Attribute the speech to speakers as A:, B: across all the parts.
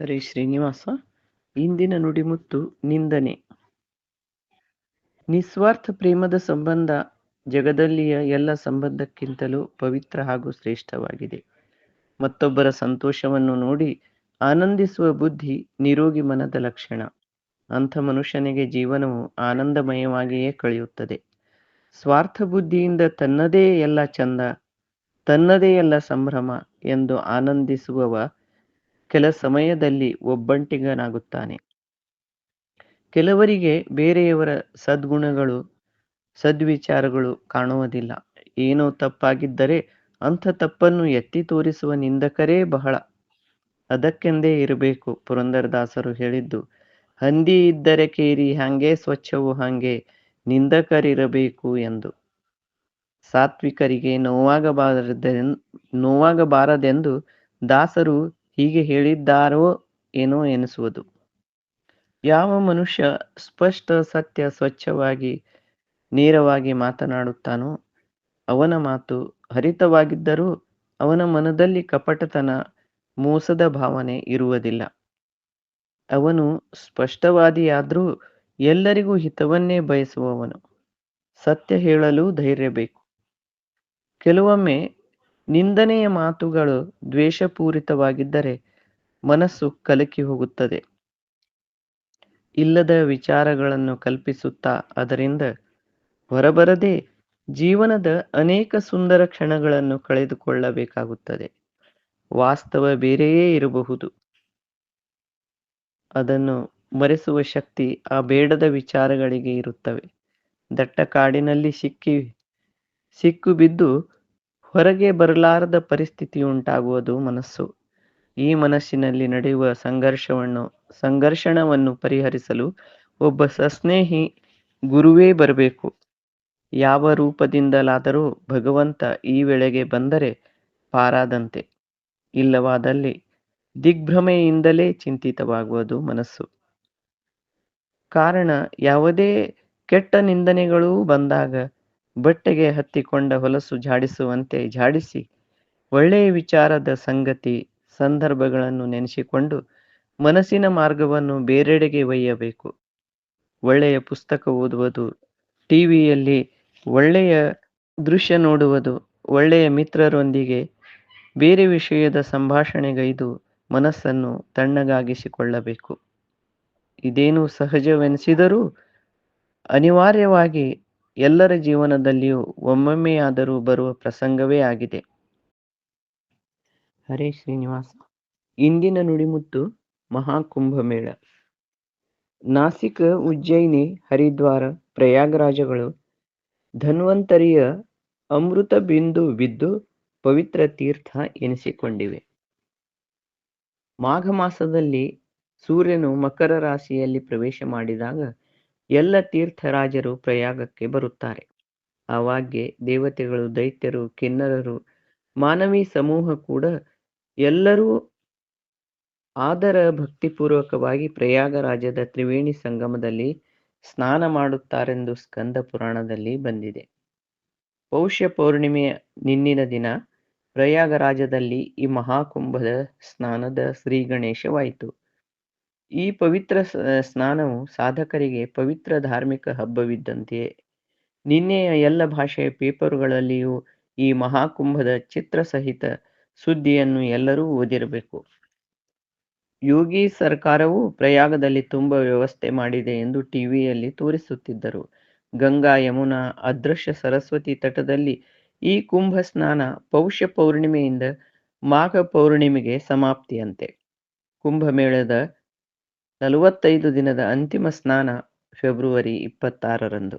A: ಹರೇ ಶ್ರೀನಿವಾಸ, ಇಂದಿನ ನುಡಿಮುತ್ತು ನಿಂದನೆ. ನಿಸ್ವಾರ್ಥ ಪ್ರೇಮದ ಸಂಬಂಧ ಜಗದಲ್ಲಿಯ ಎಲ್ಲ ಸಂಬಂಧಕ್ಕಿಂತಲೂ ಪವಿತ್ರ ಹಾಗೂ ಶ್ರೇಷ್ಠವಾಗಿದೆ. ಮತ್ತೊಬ್ಬರ ಸಂತೋಷವನ್ನು ನೋಡಿ ಆನಂದಿಸುವ ಬುದ್ಧಿ ನಿರೋಗಿ ಮನದ ಲಕ್ಷಣ. ಅಂಥ ಮನುಷ್ಯನಿಗೆ ಜೀವನವು ಆನಂದಮಯವಾಗಿಯೇ ಕಳೆಯುತ್ತದೆ. ಸ್ವಾರ್ಥ ಬುದ್ಧಿಯಿಂದ ತನ್ನದೇ ಎಲ್ಲ ಚಂದ, ತನ್ನದೇ ಎಲ್ಲ ಸಂಭ್ರಮ ಎಂದು ಆನಂದಿಸುವವ ಕೆಲ ಸಮಯದಲ್ಲಿ ಒಬ್ಬಂಟಿಗನಾಗುತ್ತಾನೆ. ಕೆಲವರಿಗೆ ಬೇರೆಯವರ ಸದ್ಗುಣಗಳು, ಸದ್ವಿಚಾರಗಳು ಕಾಣುವುದಿಲ್ಲ. ಏನೋ ತಪ್ಪಾಗಿದ್ದರೆ ಅಂಥ ತಪ್ಪನ್ನು ಎತ್ತಿ ತೋರಿಸುವ ನಿಂದಕರೇ ಬಹಳ. ಅದಕ್ಕೆಂದೇ ಇರಬೇಕು, ಪುರಂದರದಾಸರು ಹೇಳಿದ್ದು. ಹಂದಿ ಇದ್ದರೆ ಕೇರಿ ಹಾಗೆ ಸ್ವಚ್ಛವು ಹಾಗೆ ನಿಂದಕರಿರಬೇಕು ಎಂದು. ಸಾತ್ವಿಕರಿಗೆ ನೋವಾಗಬಾರದೆ ನೋವಾಗಬಾರದೆಂದು ದಾಸರು ಹೀಗೆ ಹೇಳಿದ್ದಾರೋ ಏನೋ ಎನಿಸುವುದು. ಯಾವ ಮನುಷ್ಯ ಸ್ಪಷ್ಟ ಸತ್ಯ ಸ್ವಚ್ಛವಾಗಿ, ನೇರವಾಗಿ ಮಾತನಾಡುತ್ತಾನೋ, ಅವನ ಮಾತು ಹರಿತವಾಗಿದ್ದರೂ ಅವನ ಮನದಲ್ಲಿ ಕಪಟತನ, ಮೋಸದ ಭಾವನೆ ಇರುವುದಿಲ್ಲ. ಅವನು ಸ್ಪಷ್ಟವಾದಿಯಾದರೂ ಎಲ್ಲರಿಗೂ ಹಿತವನ್ನೇ ಬಯಸುವವನು. ಸತ್ಯ ಹೇಳಲು ಧೈರ್ಯ ಬೇಕು. ಕೆಲವೊಮ್ಮೆ ನಿಂದನೆಯ ಮಾತುಗಳು ದ್ವೇಷಪೂರಿತವಾಗಿದ್ದರೆ ಮನಸ್ಸು ಕಲಕಿ ಹೋಗುತ್ತದೆ. ಇಲ್ಲದ ವಿಚಾರಗಳನ್ನು ಕಲ್ಪಿಸುತ್ತಾ ಅದರಿಂದ ಹೊರಬರದೆ ಜೀವನದ ಅನೇಕ ಸುಂದರ ಕ್ಷಣಗಳನ್ನು ಕಳೆದುಕೊಳ್ಳಬೇಕಾಗುತ್ತದೆ. ವಾಸ್ತವ ಬೇರೆಯೇ ಇರಬಹುದು. ಅದನ್ನು ಮರೆಸುವ ಶಕ್ತಿ ಆ ಬೇಡದ ವಿಚಾರಗಳಿಗೆ ಇರುತ್ತವೆ. ದಟ್ಟ ಕಾಡಿನಲ್ಲಿ ಸಿಕ್ಕಿ, ಸಿಕ್ಕು ಬಿದ್ದು ಹೊರಗೆ ಬರಲಾರದ ಪರಿಸ್ಥಿತಿ ಉಂಟಾಗುವುದು ಮನಸ್ಸು. ಈ ಮನಸ್ಸಿನಲ್ಲಿ ನಡೆಯುವ ಸಂಘರ್ಷವನ್ನು, ಸಂಘರ್ಷಣವನ್ನು ಪರಿಹರಿಸಲು ಒಬ್ಬ ಸಸ್ನೇಹಿ ಗುರುವೇ ಬರಬೇಕು. ಯಾವ ರೂಪದಿಂದಲಾದರೂ ಭಗವಂತ ಈ ವೇಳೆಗೆ ಬಂದರೆ ಪಾರಾದಂತೆ. ಇಲ್ಲವಾದಲ್ಲಿ ದಿಗ್ಭ್ರಮೆಯಿಂದಲೇ ಚಿಂತಿತವಾಗುವುದು ಮನಸ್ಸು. ಕಾರಣ, ಯಾವುದೇ ಕೆಟ್ಟ ನಿಂದನೆಗಳೂ ಬಂದಾಗ ಬಟ್ಟೆಗೆ ಹತ್ತಿಕೊಂಡ ಹೊಲಸು ಝಾಡಿಸುವಂತೆ ಝಾಡಿಸಿ ಒಳ್ಳೆಯ ವಿಚಾರದ ಸಂಗತಿ ಸಂದರ್ಭಗಳನ್ನು ನೆನೆಸಿಕೊಂಡು ಮನಸ್ಸಿನ ಮಾರ್ಗವನ್ನು ಬೇರೆಡೆಗೆ ಒಯ್ಯಬೇಕು. ಒಳ್ಳೆಯ ಪುಸ್ತಕ ಓದುವುದು, ಟಿವಿಯಲ್ಲಿ ಒಳ್ಳೆಯ ದೃಶ್ಯ ನೋಡುವುದು, ಒಳ್ಳೆಯ ಮಿತ್ರರೊಂದಿಗೆ ಬೇರೆ ವಿಷಯದ ಸಂಭಾಷಣೆಗೈದು ಮನಸ್ಸನ್ನು ತಣ್ಣಗಾಗಿಸಿಕೊಳ್ಳಬೇಕು. ಇದೇನು ಸಹಜವೆನಿಸಿದರೂ ಅನಿವಾರ್ಯವಾಗಿ ಎಲ್ಲರ ಜೀವನದಲ್ಲಿಯೂ ಒಮ್ಮೊಮ್ಮೆಯಾದರೂ ಬರುವ ಪ್ರಸಂಗವೇ ಆಗಿದೆ. ಹರೇ ಶ್ರೀನಿವಾಸ. ಇಂದಿನ ನುಡಿಮುತ್ತು ಮಹಾಕುಂಭಮೇಳ. ನಾಸಿಕ ಉಜ್ಜಯಿನಿ ಹರಿದ್ವಾರ ಪ್ರಯಾಗರಾಜಗಳು ಧನ್ವಂತರಿಯ ಅಮೃತ ಬಿಂದು ಬಿದ್ದು ಪವಿತ್ರ ತೀರ್ಥ ಎನಿಸಿಕೊಂಡಿವೆ. ಮಾಘ ಮಾಸದಲ್ಲಿ ಸೂರ್ಯನು ಮಕರ ರಾಶಿಯಲ್ಲಿ ಪ್ರವೇಶ ಮಾಡಿದಾಗ ಎಲ್ಲ ತೀರ್ಥರಾಜರು ಪ್ರಯಾಗಕ್ಕೆ ಬರುತ್ತಾರೆ. ಆವಾಗ್ಗೆ ದೇವತೆಗಳು, ದೈತ್ಯರು, ಕಿನ್ನರರು, ಮಾನವಿ ಸಮೂಹ ಕೂಡ ಎಲ್ಲರೂ ಆದರ ಭಕ್ತಿಪೂರ್ವಕವಾಗಿ ಪ್ರಯಾಗರಾಜದ ತ್ರಿವೇಣಿ ಸಂಗಮದಲ್ಲಿ ಸ್ನಾನ ಮಾಡುತ್ತಾರೆಂದು ಸ್ಕಂದ ಪುರಾಣದಲ್ಲಿ ಬಂದಿದೆ. ಪೌಷ್ಯ ಪೌರ್ಣಿಮೆಯ ನಿನ್ನಿನ ದಿನ ಪ್ರಯಾಗರಾಜದಲ್ಲಿ ಈ ಮಹಾಕುಂಭದ ಸ್ನಾನದ ಶ್ರೀ ಗಣೇಶವಾಯಿತು. ಈ ಪವಿತ್ರ ಸ್ನಾನವು ಸಾಧಕರಿಗೆ ಪವಿತ್ರ ಧಾರ್ಮಿಕ ಹಬ್ಬವಿದ್ದಂತೆಯೇ. ನಿನ್ನೆಯ ಎಲ್ಲ ಭಾಷೆಯ ಪೇಪರುಗಳಲ್ಲಿಯೂ ಈ ಮಹಾಕುಂಭದ ಚಿತ್ರ ಸಹಿತ ಸುದ್ದಿಯನ್ನು ಎಲ್ಲರೂ ಓದಿರಬೇಕು. ಯೋಗಿ ಸರ್ಕಾರವು ಪ್ರಯಾಗದಲ್ಲಿ ತುಂಬಾ ವ್ಯವಸ್ಥೆ ಮಾಡಿದೆ ಎಂದು ಟಿವಿಯಲ್ಲಿ ತೋರಿಸುತ್ತಿದ್ದರು. ಗಂಗಾ ಯಮುನಾ ಅದೃಶ್ಯ ಸರಸ್ವತಿ ತಟದಲ್ಲಿ ಈ ಕುಂಭ ಸ್ನಾನ ಪೌಷ್ಯ ಪೌರ್ಣಿಮೆಯಿಂದ ಮಾಘ ಪೌರ್ಣಿಮೆಗೆ ಸಮಾಪ್ತಿಯಂತೆ. ಕುಂಭಮೇಳದ ನಲವತ್ತೈದು ದಿನದ ಅಂತಿಮ ಸ್ನಾನ ಫೆಬ್ರವರಿ ಇಪ್ಪತ್ತಾರರಂದು.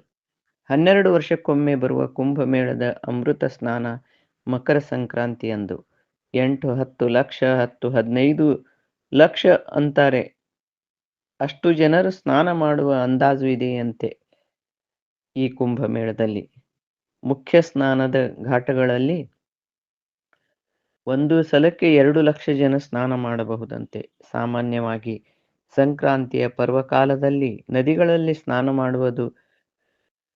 A: ಹನ್ನೆರಡು ವರ್ಷಕ್ಕೊಮ್ಮೆ ಬರುವ ಕುಂಭಮೇಳದ ಅಮೃತ ಸ್ನಾನ ಮಕರ ಸಂಕ್ರಾಂತಿಯಂದು. ಎಂಟು, ಹತ್ತು, ಲಕ್ಷ, ಹತ್ತು, ಹದಿನೈದು ಲಕ್ಷ ಅಂತಾರೆ. ಅಷ್ಟು ಜನರು ಸ್ನಾನ ಮಾಡುವ ಅಂದಾಜು ಇದೆಯಂತೆ ಈ ಕುಂಭಮೇಳದಲ್ಲಿ. ಮುಖ್ಯ ಸ್ನಾನದ ಘಾಟಗಳಲ್ಲಿ ಒಂದು ಸಲಕ್ಕೆ ಎರಡು ಲಕ್ಷ ಜನ ಸ್ನಾನ ಮಾಡಬಹುದಂತೆ. ಸಾಮಾನ್ಯವಾಗಿ ಸಂಕ್ರಾಂತಿಯ ಪರ್ವಕಾಲದಲ್ಲಿ ನದಿಗಳಲ್ಲಿ ಸ್ನಾನ ಮಾಡುವುದು,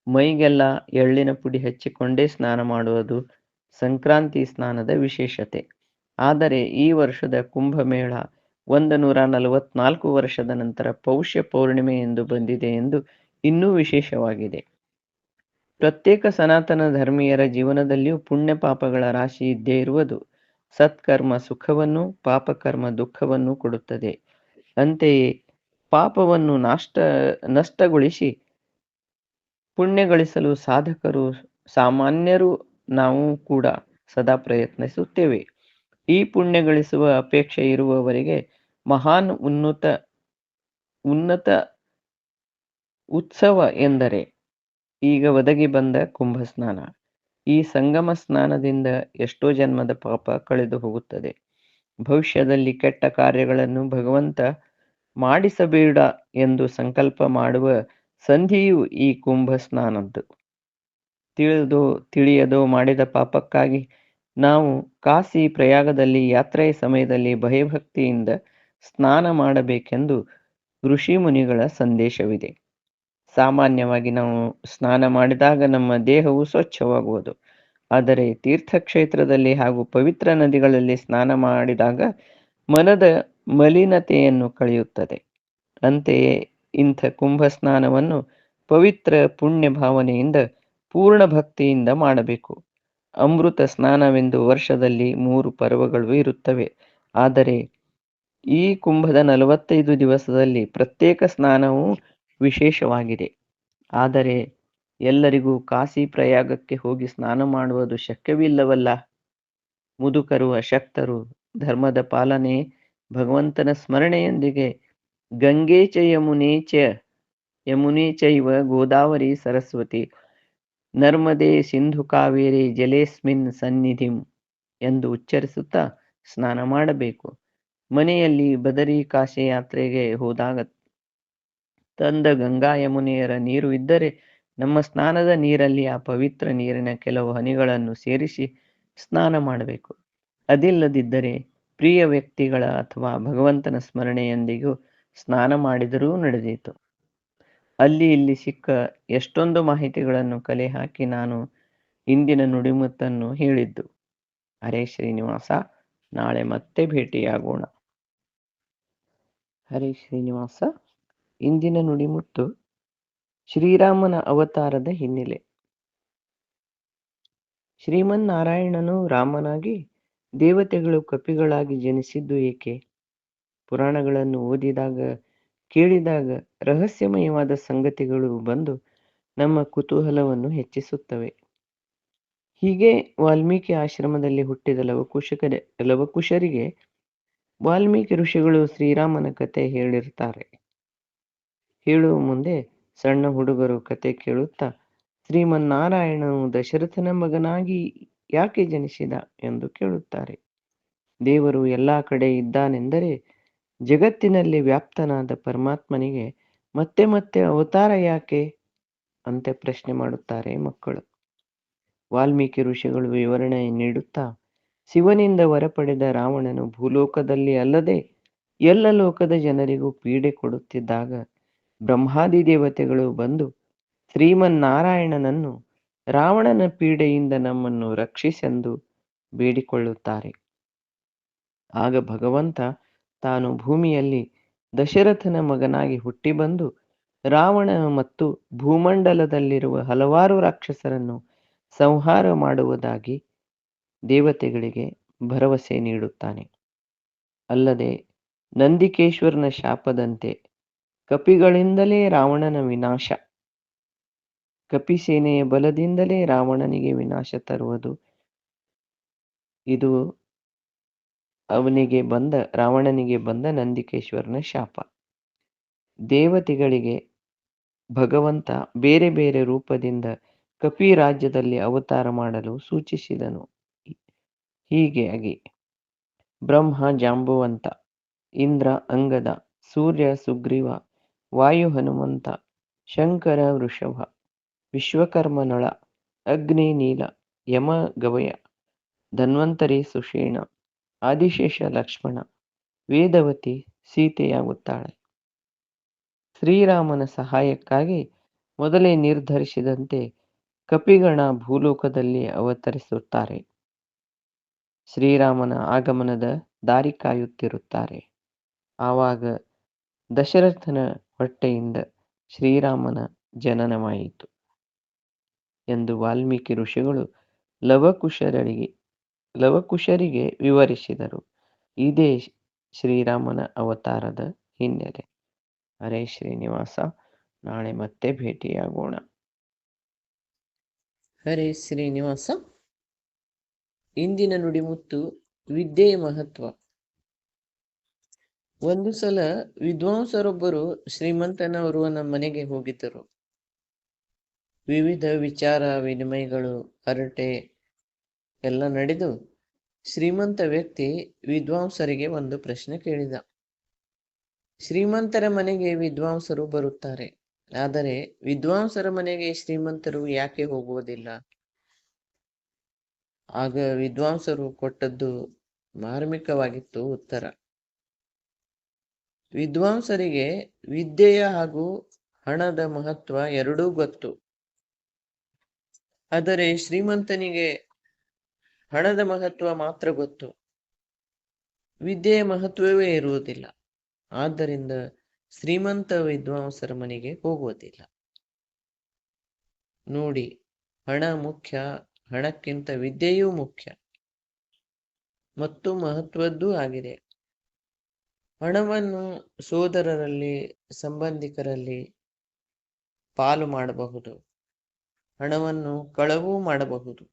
A: ಮೈಗೆಲ್ಲ ಎಳ್ಳಿನ ಪುಡಿ ಹಚ್ಚಿಕೊಂಡೇ ಸ್ನಾನ ಮಾಡುವುದು ಸಂಕ್ರಾಂತಿ ಸ್ನಾನದ ವಿಶೇಷತೆ. ಆದರೆ ಈ ವರ್ಷದ ಕುಂಭಮೇಳ ಒಂದು ನೂರ ನಲವತ್ನಾಲ್ಕು ವರ್ಷದ ನಂತರ ಪೌಷ್ಯ ಪೌರ್ಣಿಮೆ ಎಂದು ಬಂದಿದೆ ಎಂದು ಇನ್ನೂ ವಿಶೇಷವಾಗಿದೆ. ಪ್ರತ್ಯೇಕ ಸನಾತನ ಧರ್ಮೀಯರ ಜೀವನದಲ್ಲಿಯೂ ಪುಣ್ಯ ಪಾಪಗಳ ರಾಶಿ ಇದ್ದೇ ಇರುವುದು ಸತ್ಕರ್ಮ ಸುಖವನ್ನು ಪಾಪಕರ್ಮ ದುಃಖವನ್ನು ಕೊಡುತ್ತದೆ. ಅಂತೆಯೇ ಪಾಪವನ್ನು ನಾಷ್ಟ, ನಷ್ಟಗೊಳಿಸಿ ಪುಣ್ಯಗಳಿಸಲು ಸಾಧಕರು, ಸಾಮಾನ್ಯರು ನಾವು ಕೂಡ ಸದಾ ಪ್ರಯತ್ನಿಸುತ್ತೇವೆ. ಈ ಪುಣ್ಯ ಗಳಿಸುವ ಅಪೇಕ್ಷೆ ಇರುವವರಿಗೆ ಮಹಾನ್ ಉನ್ನತ ಉನ್ನತ ಉತ್ಸವ ಎಂದರೆ ಈಗ ಒದಗಿ ಬಂದ ಕುಂಭ ಸ್ನಾನ ಈ ಸಂಗಮ ಸ್ನಾನದಿಂದ ಎಷ್ಟೋ ಜನ್ಮದ ಪಾಪ ಕಳೆದು ಹೋಗುತ್ತದೆ. ಭವಿಷ್ಯದಲ್ಲಿ ಕೆಟ್ಟ ಕಾರ್ಯಗಳನ್ನು ಭಗವಂತ ಮಾಡಿಸಬೇಡ ಎಂದು ಸಂಕಲ್ಪ ಮಾಡುವ ಸಂಧಿಯು ಈ ಕುಂಭ ಸ್ನಾನದ್ದು. ತಿಳಿದು, ತಿಳಿಯದೋ ಮಾಡಿದ ಪಾಪಕ್ಕಾಗಿ ನಾವು ಕಾಸಿ ಪ್ರಯಾಗದಲ್ಲಿ ಯಾತ್ರೆಯ ಸಮಯದಲ್ಲಿ ಭಯಭಕ್ತಿಯಿಂದ ಸ್ನಾನ ಮಾಡಬೇಕೆಂದು ಋಷಿ ಮುನಿಗಳ ಸಂದೇಶವಿದೆ. ಸಾಮಾನ್ಯವಾಗಿ ನಾವು ಸ್ನಾನ ಮಾಡಿದಾಗ ನಮ್ಮ ದೇಹವು ಸ್ವಚ್ಛವಾಗುವುದು. ಆದರೆ ತೀರ್ಥಕ್ಷೇತ್ರದಲ್ಲಿ ಹಾಗೂ ಪವಿತ್ರ ನದಿಗಳಲ್ಲಿ ಸ್ನಾನ ಮಾಡಿದಾಗ ಮನದ ಮಲಿನತೆಯನ್ನು ಕಳೆಯುತ್ತದೆ. ಅಂತೆಯೇ ಇಂಥ ಕುಂಭ ಸ್ನಾನವನ್ನು ಪವಿತ್ರ ಪುಣ್ಯ ಭಾವನೆಯಿಂದ ಪೂರ್ಣ ಭಕ್ತಿಯಿಂದ ಮಾಡಬೇಕು. ಅಮೃತ ಸ್ನಾನವೆಂದು ವರ್ಷದಲ್ಲಿ ಮೂರು ಪರ್ವಗಳು ಇರುತ್ತವೆ. ಆದರೆ ಈ ಕುಂಭದ ನಲವತ್ತೈದು ದಿವಸದಲ್ಲಿ ಪ್ರತ್ಯೇಕ ಸ್ನಾನವು ವಿಶೇಷವಾಗಿದೆ. ಆದರೆ ಎಲ್ಲರಿಗೂ ಕಾಶಿ ಪ್ರಯಾಗಕ್ಕೆ ಹೋಗಿ ಸ್ನಾನ ಮಾಡುವುದು ಶಕ್ಯವಿಲ್ಲವಲ್ಲ? ಮುದುಕರು, ಅಶಕ್ತರು, ಧರ್ಮದ ಪಾಲನೆ, ಭಗವಂತನ ಸ್ಮರಣೆಯೊಂದಿಗೆ ಗಂಗೆ ಚ ಯಮುನೆ ಚ, ಯಮುನೆ ಚೈವ ಗೋದಾವರಿ ಸರಸ್ವತಿ, ನರ್ಮದೆ ಸಿಂಧು ಕಾವೇರಿ ಜಲೇಸ್ಮಿನ್ ಸನ್ನಿಧಿಂ ಎಂದು ಉಚ್ಚರಿಸುತ್ತಾ ಸ್ನಾನ ಮಾಡಬೇಕು. ಮನೆಯಲ್ಲಿ ಬದರಿ ಕಾಶಿ ಯಾತ್ರೆಗೆ ಹೋದಾಗ ತಂದ ಗಂಗಾ ಯಮುನೆಯರ ನೀರು ಇದ್ದರೆ ನಮ್ಮ ಸ್ನಾನದ ನೀರಲ್ಲಿ ಆ ಪವಿತ್ರ ನೀರಿನ ಕೆಲವು ಹನಿಗಳನ್ನು ಸೇರಿಸಿ ಸ್ನಾನ ಮಾಡಬೇಕು. ಅದಿಲ್ಲದಿದ್ದರೆ ಪ್ರಿಯ ವ್ಯಕ್ತಿಗಳ ಅಥವಾ ಭಗವಂತನ ಸ್ಮರಣೆಯೊಂದಿಗೂ ಸ್ನಾನ ಮಾಡಿದರೂ ನಡೆದೀತು. ಅಲ್ಲಿ ಇಲ್ಲಿ ಸಿಕ್ಕ ಎಷ್ಟೊಂದು ಮಾಹಿತಿಗಳನ್ನು ಕಲೆ ಹಾಕಿ ನಾನು ಇಂದಿನ ನುಡಿಮುತ್ತನ್ನು ಹೇಳಿದ್ದು. ಹರೇ ಶ್ರೀನಿವಾಸ, ನಾಳೆ ಮತ್ತೆ ಭೇಟಿಯಾಗೋಣ. ಹರೇ ಶ್ರೀನಿವಾಸ, ಇಂದಿನ ನುಡಿಮುತ್ತು ಶ್ರೀರಾಮನ ಅವತಾರದ ಹಿನ್ನೆಲೆ. ಶ್ರೀಮನ್ನಾರಾಯಣನು ರಾಮನಾಗಿ ದೇವತೆಗಳು ಕಪಿಗಳಾಗಿ ಜನಿಸಿದ್ದು ಏಕೆ? ಪುರಾಣಗಳನ್ನು ಓದಿದಾಗ, ಕೇಳಿದಾಗ ರಹಸ್ಯಮಯವಾದ ಸಂಗತಿಗಳು ಬಂದು ನಮ್ಮ ಕುತೂಹಲವನ್ನು ಹೆಚ್ಚಿಸುತ್ತವೆ. ಹೀಗೆ ವಾಲ್ಮೀಕಿ ಆಶ್ರಮದಲ್ಲಿ ಹುಟ್ಟಿದ ಲವಕುಶಕರೆ, ಲವಕುಶರಿಗೆ ವಾಲ್ಮೀಕಿ ಋಷಿಗಳು ಶ್ರೀರಾಮನ ಕತೆ ಹೇಳಿರ್ತಾರೆ. ಹೇಳುವ ಮುಂದೆ ಸಣ್ಣ ಹುಡುಗರು ಕತೆ ಕೇಳುತ್ತಾ, ಶ್ರೀಮನ್ನಾರಾಯಣನು ದಶರಥನ ಮಗನಾಗಿ ಯಾಕೆ ಜನಿಸಿದ? ಎಂದು ಕೇಳುತ್ತಾರೆ. ದೇವರು ಎಲ್ಲಾ ಕಡೆ ಇದ್ದಾನೆಂದರೆ ಜಗತ್ತಿನಲ್ಲಿ ವ್ಯಾಪ್ತನಾದ ಪರಮಾತ್ಮನಿಗೆ ಮತ್ತೆ ಮತ್ತೆ ಅವತಾರ ಯಾಕೆ? ಅಂತ ಪ್ರಶ್ನೆ ಮಾಡುತ್ತಾರೆ ಮಕ್ಕಳು. ವಾಲ್ಮೀಕಿ ಋಷಿಗಳು ವಿವರಣೆ ನೀಡುತ್ತಾ, ಶಿವನಿಂದ ವರ ಪಡೆದ ರಾವಣನು ಭೂಲೋಕದಲ್ಲಿ ಅಲ್ಲದೆ ಎಲ್ಲ ಲೋಕದ ಜನರಿಗೂ ಪೀಡೆ ಕೊಡುತ್ತಿದ್ದಾಗ ಬ್ರಹ್ಮಾದಿ ದೇವತೆಗಳು ಬಂದು ಶ್ರೀಮನ್ನಾರಾಯಣನನ್ನು ರಾವಣನ ಪೀಡೆಯಿಂದ ನಮ್ಮನ್ನು ರಕ್ಷಿಸೆಂದು ಬೇಡಿಕೊಳ್ಳುತ್ತಾರೆ. ಆಗ ಭಗವಂತ ತಾನು ಭೂಮಿಯಲ್ಲಿ ದಶರಥನ ಮಗನಾಗಿ ಹುಟ್ಟಿ ಬಂದು ರಾವಣ ಮತ್ತು ಭೂಮಂಡಲದಲ್ಲಿರುವ ಹಲವಾರು ರಾಕ್ಷಸರನ್ನು ಸಂಹಾರ ಮಾಡುವುದಾಗಿ ದೇವತೆಗಳಿಗೆ ಭರವಸೆ ನೀಡುತ್ತಾನೆ. ಅಲ್ಲದೆ ನಂದಿಕೇಶ್ವರನ ಶಾಪದಂತೆ ಕಪಿಗಳಿಂದಲೇ ರಾವಣನ ವಿನಾಶ. ಕಪಿ ಸೇನೆಯ ಬಲದಿಂದಲೇ ರಾವಣನಿಗೆ ವಿನಾಶ ತರುವುದು. ಇದು ಅವನಿಗೆ ಬಂದ, ರಾವಣನಿಗೆ ಬಂದ ನಂದಿಕೇಶ್ವರನ ಶಾಪ. ದೇವತೆಗಳಿಗೆ ಭಗವಂತ ಬೇರೆ ಬೇರೆ ರೂಪದಿಂದ ಕಪಿ ರಾಜ್ಯದಲ್ಲಿ ಅವತಾರ ಮಾಡಲು ಸೂಚಿಸಿದನು. ಹೀಗೆ ಆಗಿ ಬ್ರಹ್ಮ, ಜಾಂಬುವಂತ, ಇಂದ್ರ, ಅಂಗದ, ಸೂರ್ಯ, ಸುಗ್ರೀವ ವಾಯು ಹನುಮಂತ ಶಂಕರ ವೃಷಭ, ವಿಶ್ವಕರ್ಮನಳ, ಅಗ್ನಿ ನೀಲ, ಯಮ ಗವಯ, ಧನ್ವಂತರಿ ಸುಷೇಣ, ಆದಿಶೇಷ ಲಕ್ಷ್ಮಣ, ವೇದವತಿ ಸೀತೆಯಾಗುತ್ತಾಳೆ. ಶ್ರೀರಾಮನ ಸಹಾಯಕ್ಕಾಗಿ ಮೊದಲೇ ನಿರ್ಧರಿಸಿದಂತೆ ಕಪಿಗಣ ಭೂಲೋಕದಲ್ಲಿ ಅವತರಿಸುತ್ತಾರೆ. ಶ್ರೀರಾಮನ ಆಗಮನದ ದಾರಿ ಕಾಯುತ್ತಿರುತ್ತಾರೆ. ಆವಾಗ ದಶರಥನ ಹೊಟ್ಟೆಯಿಂದ ಶ್ರೀರಾಮನ ಜನನವಾಯಿತು. ಎಂದು ವಾಲ್ಮೀಕಿ ಋಷಿಗಳು ಲವಕುಶರಿಗೆ ಲವಕುಶರಿಗೆ ವಿವರಿಸಿದರು. ಇದೇ ಶ್ರೀರಾಮನ ಅವತಾರದ ಹಿನ್ನೆಲೆ. ಹರೇ ಶ್ರೀನಿವಾಸ, ನಾಳೆ ಮತ್ತೆ ಭೇಟಿಯಾಗೋಣ. ಹರೇ ಶ್ರೀನಿವಾಸ. ಇಂದಿನ ನುಡಿಮುತ್ತು ವಿದ್ಯೆಯ ಮಹತ್ವ. ಒಂದು ಸಲ ವಿದ್ವಾಂಸರೊಬ್ಬರು ಶ್ರೀಮಂತನವರುವನ ಮನೆಗೆ ಹೋಗಿದ್ದರು. ವಿವಿಧ ವಿಚಾರ, ವಿನಿಮಯಗಳು, ಹರಟೆ ಎಲ್ಲ ನಡೆದು ಶ್ರೀಮಂತ ವ್ಯಕ್ತಿ ವಿದ್ವಾಂಸರಿಗೆ ಒಂದು ಪ್ರಶ್ನೆ ಕೇಳಿದ. ಶ್ರೀಮಂತರ ಮನೆಗೆ ವಿದ್ವಾಂಸರು ಬರುತ್ತಾರೆ. ಆದರೆ ವಿದ್ವಾಂಸರ ಮನೆಗೆ ಶ್ರೀಮಂತರು ಯಾಕೆ ಹೋಗುವುದಿಲ್ಲ? ಆಗ ವಿದ್ವಾಂಸರು ಕೊಟ್ಟದ್ದು ಮಾರ್ಮಿಕವಾಗಿತ್ತು ಉತ್ತರ. ವಿದ್ವಾಂಸರಿಗೆ ವಿದ್ಯೆಯ ಹಾಗೂ ಹಣದ ಮಹತ್ವ ಎರಡೂ ಗೊತ್ತು. ಆದರೆ ಶ್ರೀಮಂತನಿಗೆ ಹಣದ ಮಹತ್ವ ಮಾತ್ರ ಗೊತ್ತು. ವಿದ್ಯೆಯ ಮಹತ್ವವೇ ಇರುವುದಿಲ್ಲ. ಆದ್ದರಿಂದ ಶ್ರೀಮಂತ ವಿದ್ವಾಂಸರ ಮನೆಗೆ ಹೋಗುವುದಿಲ್ಲ. ನೋಡಿ, ಹಣ ಮುಖ್ಯ, ಹಣಕ್ಕಿಂತ ವಿದ್ಯೆಯೂ ಮುಖ್ಯ. ಮತ್ತು ಮಹತ್ವದ್ದೂ ಆಗಿದೆ. ಹಣವನ್ನು ಸೋದರರಲ್ಲಿ, ಸಂಬಂಧಿಕರಲ್ಲಿ ಪಾಲು ಮಾಡಬಹುದು. ಹಣವನ್ನು ಕಳವು ಮಾಡಬಹುದು.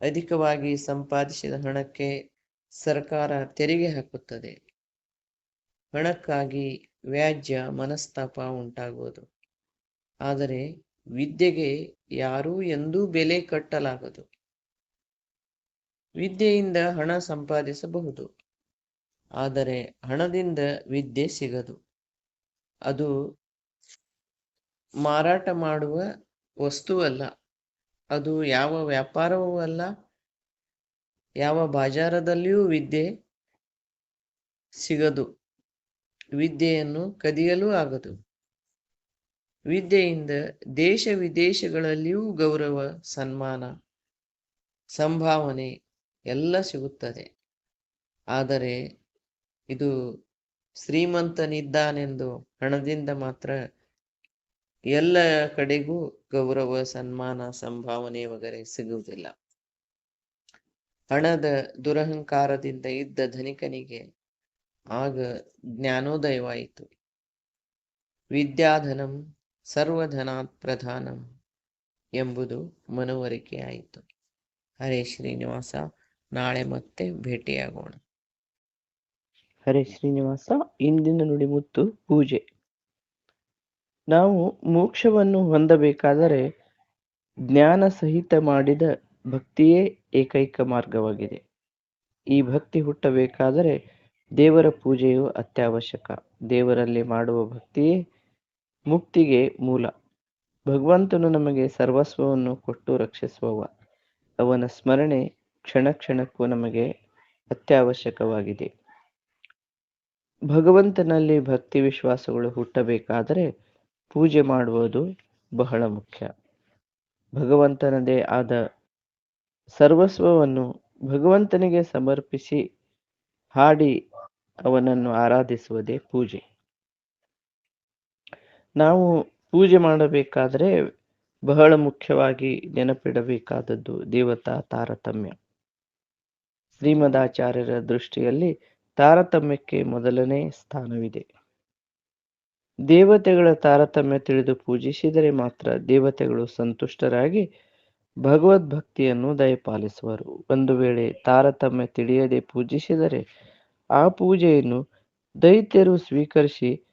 A: ಅಧಿಕವಾಗಿ ಸಂಪಾದಿಸಿದ ಹಣಕ್ಕೆ ಸರ್ಕಾರ ತೆರಿಗೆ ಹಾಕುತ್ತದೆ. ಹಣಕ್ಕಾಗಿ ವ್ಯಾಜ್ಯ, ಮನಸ್ತಾಪ ಉಂಟಾಗುವುದು. ಆದರೆ ವಿದ್ಯೆಗೆ ಯಾರೂ ಎಂದೂ ಬೆಲೆ ಕಟ್ಟಲಾಗದು. ವಿದ್ಯೆಯಿಂದ ಹಣ ಸಂಪಾದಿಸಬಹುದು. ಆದರೆ ಹಣದಿಂದ ವಿದ್ಯೆ ಸಿಗದು. ಅದು ಮಾರಾಟ ಮಾಡುವ ವಸ್ತುವಲ್ಲ, ಅದು ಯಾವ ವ್ಯಾಪಾರವೂ ಅಲ್ಲ, ಯಾವ ಬಾಜಾರದಲ್ಲಿಯೂ ವಿದ್ಯೆ ಸಿಗದು. ವಿದ್ಯೆಯನ್ನು ಕದಿಯಲು ಆಗದು. ವಿದ್ಯೆಯಿಂದ ದೇಶ ವಿದೇಶಗಳಲ್ಲಿಯೂ ಗೌರವ, ಸನ್ಮಾನ, ಸಂಭಾವನೆ ಎಲ್ಲ ಸಿಗುತ್ತದೆ. ಆದರೆ ಇದು ಶ್ರೀಮಂತನಿದ್ದಾನೆಂದು ಹಣದಿಂದ ಮಾತ್ರ ಎಲ್ಲ ಕಡೆಗೂ ಗೌರವ, ಸನ್ಮಾನ, ಸಂಭಾವನೆ ವಗರೆ ಸಿಗುವುದಿಲ್ಲ. ಹಣದ ದುರಹಂಕಾರದಿಂದ ಇದ್ದ ಧನಿಕನಿಗೆ ಆಗ ಜ್ಞಾನೋದಯವಾಯಿತು. ವಿದ್ಯಾಧನಂ ಸರ್ವಧನಾತ್ ಪ್ರಧಾನಂ ಎಂಬುದು ಮನವರಿಕೆಯಾಯಿತು. ಹರೇ ಶ್ರೀನಿವಾಸ, ನಾಳೆ ಮತ್ತೆ ಭೇಟಿಯಾಗೋಣ. ಹರೇ ಶ್ರೀನಿವಾಸ, ಇಂದಿನ ನುಡಿಮುತ್ತು ಪೂಜೆ. ನಾವು ಮೋಕ್ಷವನ್ನು ಹೊಂದಬೇಕಾದರೆ ಜ್ಞಾನ ಸಹಿತ ಮಾಡಿದ ಭಕ್ತಿಯೇ ಏಕೈಕ ಮಾರ್ಗವಾಗಿದೆ. ಈ ಭಕ್ತಿ ಹುಟ್ಟಬೇಕಾದರೆ ದೇವರ ಪೂಜೆಯು ಅತ್ಯವಶ್ಯಕ. ದೇವರಲ್ಲಿ ಮಾಡುವ ಭಕ್ತಿಯೇ ಮುಕ್ತಿಗೆ ಮೂಲ. ಭಗವಂತನು ನಮಗೆ ಸರ್ವಸ್ವವನ್ನು ಕೊಟ್ಟು ರಕ್ಷಿಸುವವ. ಅವನ ಸ್ಮರಣೆ ಕ್ಷಣ ಕ್ಷಣಕ್ಕೂ ನಮಗೆ ಅತ್ಯವಶ್ಯಕವಾಗಿದೆ. ಭಗವಂತನಲ್ಲಿ ಭಕ್ತಿ ವಿಶ್ವಾಸಗಳು ಹುಟ್ಟಬೇಕಾದರೆ ಪೂಜೆ ಮಾಡುವುದು ಬಹಳ ಮುಖ್ಯ. ಭಗವಂತನದೇ ಆದ ಸರ್ವಸ್ವವನ್ನು ಭಗವಂತನಿಗೆ ಸಮರ್ಪಿಸಿ ಹಾಡಿ ಅವನನ್ನು ಆರಾಧಿಸುವುದೇ ಪೂಜೆ. ನಾವು ಪೂಜೆ ಮಾಡಬೇಕಾದರೆ ಬಹಳ ಮುಖ್ಯವಾಗಿ ನೆನಪಿಡಬೇಕಾದದ್ದು ದೇವತಾ ತಾರತಮ್ಯ. ಶ್ರೀಮದಾಚಾರ್ಯರ ದೃಷ್ಟಿಯಲ್ಲಿ ತಾರತಮ್ಯಕ್ಕೆ ಮೊದಲನೇ ಸ್ಥಾನವಿದೆ. ದೇವತೆಗಳ ತಾರತಮ್ಯ ತಿಳಿದು ಪೂಜಿಸಿದರೆ ಮಾತ್ರ ದೇವತೆಗಳು ಸಂತುಷ್ಟರಾಗಿ ಭಗವದ್ಭಕ್ತಿಯನ್ನು ದಯಪಾಲಿಸುವರು. ಒಂದು ವೇಳೆ ತಾರತಮ್ಯ ತಿಳಿಯದೆ ಪೂಜಿಸಿದರೆ ಆ ಪೂಜೆಯನ್ನು ದೈತ್ಯರು ಸ್ವೀಕರಿಸಿ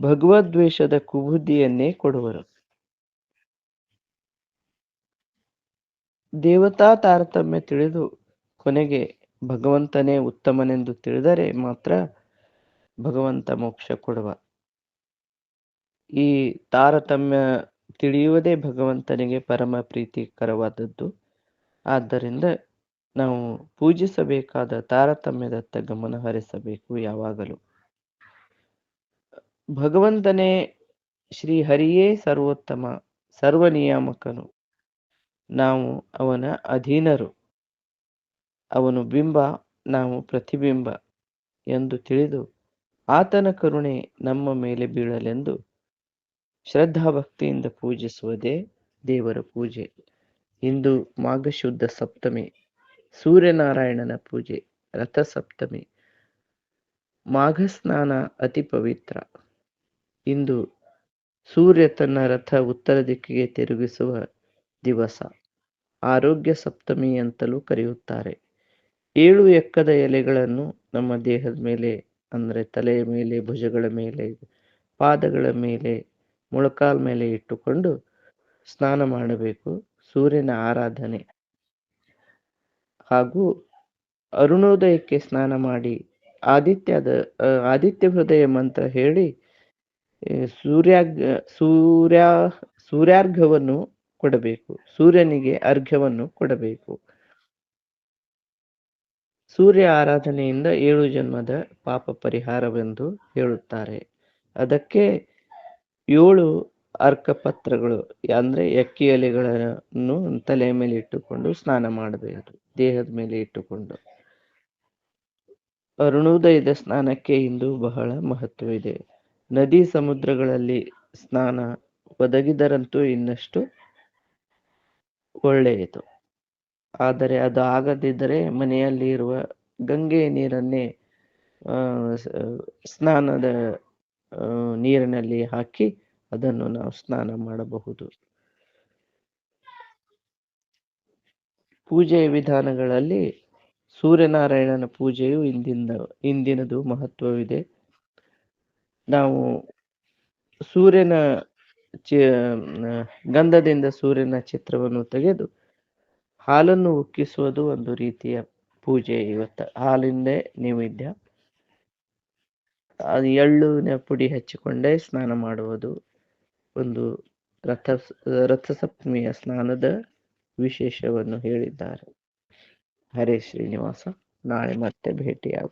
A: ಭಗವದ್ವೇಷದ ಕುಬುದ್ಧಿಯನ್ನೇ ಕೊಡುವರು. ದೇವತಾ ತಾರತಮ್ಯ ತಿಳಿದು ಕೊನೆಗೆ ಭಗವಂತನೇ ಉತ್ತಮನೆಂದು ತಿಳಿದರೆ ಮಾತ್ರ ಭಗವಂತ ಮೋಕ್ಷ ಕೊಡುವ. ಈ ತಾರತಮ್ಯ ತಿಳಿಯುವುದೇ ಭಗವಂತನಿಗೆ ಪರಮ ಪ್ರೀತಿಕರವಾದದ್ದು. ಆದ್ದರಿಂದ ನಾವು ಪೂಜಿಸಬೇಕಾದ ತಾರತಮ್ಯದತ್ತ ಗಮನ ಹರಿಸಬೇಕು ಯಾವಾಗಲೂ. ಭಗವಂತನೇ ಶ್ರೀ ಹರಿಯೇ ಸರ್ವೋತ್ತಮ, ಸರ್ವನಿಯಾಮಕನು. ನಾವು ಅವನ ಅಧೀನರು. ಅವನು ಬಿಂಬ, ನಾವು ಪ್ರತಿಬಿಂಬ ಎಂದು ತಿಳಿದು ಆತನ ಕರುಣೆ ನಮ್ಮ ಮೇಲೆ ಬೀಳಲೆಂದು ಶ್ರದ್ಧಾಭಕ್ತಿಯಿಂದ ಪೂಜಿಸುವುದೇ ದೇವರ ಪೂಜೆ. ಇಂದು ಮಾಘಶುದ್ಧ ಸಪ್ತಮಿ, ಸೂರ್ಯನಾರಾಯಣನ ಪೂಜೆ, ರಥಸಪ್ತಮಿ ಮಾಘ ಸ್ನಾನ ಅತಿ ಪವಿತ್ರ. ಇಂದು ಸೂರ್ಯ ತನ್ನ ರಥ ಉತ್ತರ ದಿಕ್ಕಿಗೆ ತಿರುಗಿಸುವ ದಿವಸ. ಆರೋಗ್ಯ ಸಪ್ತಮಿ ಅಂತಲೂ ಕರೆಯುತ್ತಾರೆ. ಏಳು ಎಕ್ಕದ ಎಲೆಗಳನ್ನು ನಮ್ಮ ದೇಹದ ಮೇಲೆ, ಅಂದರೆ ತಲೆಯ ಮೇಲೆ, ಭುಜಗಳ ಮೇಲೆ, ಪಾದಗಳ ಮೇಲೆ, ಮೊಳಕಾಲ್ ಮೇಲೆ ಇಟ್ಟುಕೊಂಡು ಸ್ನಾನ ಮಾಡಬೇಕು. ಸೂರ್ಯನ ಆರಾಧನೆ. ಹಾಗೂ ಅರುಣೋದಯಕ್ಕೆ ಸ್ನಾನ ಮಾಡಿ ಆದಿತ್ಯದ ಆದಿತ್ಯ ಹೃದಯ ಮಂತ್ರ ಹೇಳಿ ಸೂರ್ಯ ಸೂರ್ಯ, ಸೂರ್ಯಾರ್ಘವನ್ನು ಕೊಡಬೇಕು. ಸೂರ್ಯನಿಗೆ ಅರ್ಘ್ಯವನ್ನು ಕೊಡಬೇಕು. ಸೂರ್ಯ ಆರಾಧನೆಯಿಂದ ಏಳು ಜನ್ಮದ ಪಾಪ ಪರಿಹಾರವೆಂದು ಹೇಳುತ್ತಾರೆ. ಅದಕ್ಕೆ ಏಳು ಅರ್ಕಪತ್ರಗಳು, ಅಂದ್ರೆ ಎಕ್ಕಿ ಎಲೆಗಳನ್ನು ತಲೆಯ ಮೇಲೆ ಇಟ್ಟುಕೊಂಡು ಸ್ನಾನ ಮಾಡಬೇಕು, ದೇಹದ ಮೇಲೆ ಇಟ್ಟುಕೊಂಡು. ಅರುಣೋದಯದ ಸ್ನಾನಕ್ಕೆ ಇಂದು ಬಹಳ ಮಹತ್ವವಿದೆ ನದಿ ಸಮುದ್ರಗಳಲ್ಲಿ ಸ್ನಾನ ಒದಗಿದರಂತೂ ಇನ್ನಷ್ಟು ಒಳ್ಳೆಯದು. ಆದರೆ ಅದು ಆಗದಿದ್ದರೆ ಮನೆಯಲ್ಲಿ ಇರುವ ಗಂಗೆ ನೀರನ್ನೇ ಸ್ನಾನದ ನೀರಿನಲ್ಲಿ ಹಾಕಿ ಅದನ್ನು ನಾವು ಸ್ನಾನ ಮಾಡಬಹುದು. ಪೂಜೆಯ ವಿಧಾನಗಳಲ್ಲಿ ಸೂರ್ಯನಾರಾಯಣನ ಪೂಜೆಯು ಇಂದಿನ ಇಂದಿನದು ಮಹತ್ವವಿದೆ. ನಾವು ಸೂರ್ಯನ ಚ ಗಂಧದಿಂದ ಸೂರ್ಯನ ಚಿತ್ರವನ್ನು ತೆಗೆದು ಹಾಲನ್ನು ಉಕ್ಕಿಸುವುದು ಒಂದು ರೀತಿಯ ಪೂಜೆ ಇವತ್ತು. ಹಾಲಿಂದೇ ನೈವೇದ್ಯ. ಅದು ಎಳ್ಳುನ ಪುಡಿ ಹಚ್ಚಿಕೊಂಡೇ ಸ್ನಾನ ಮಾಡುವುದು ಒಂದು ರಥ, ರಥಸಪ್ತಮಿಯ ಸ್ನಾನದ ವಿಶೇಷವನ್ನು ಹೇಳಿದ್ದಾರೆ. ಹರೇ ಶ್ರೀನಿವಾಸ, ನಾಳೆ ಮತ್ತೆ ಭೇಟಿಯಾಗ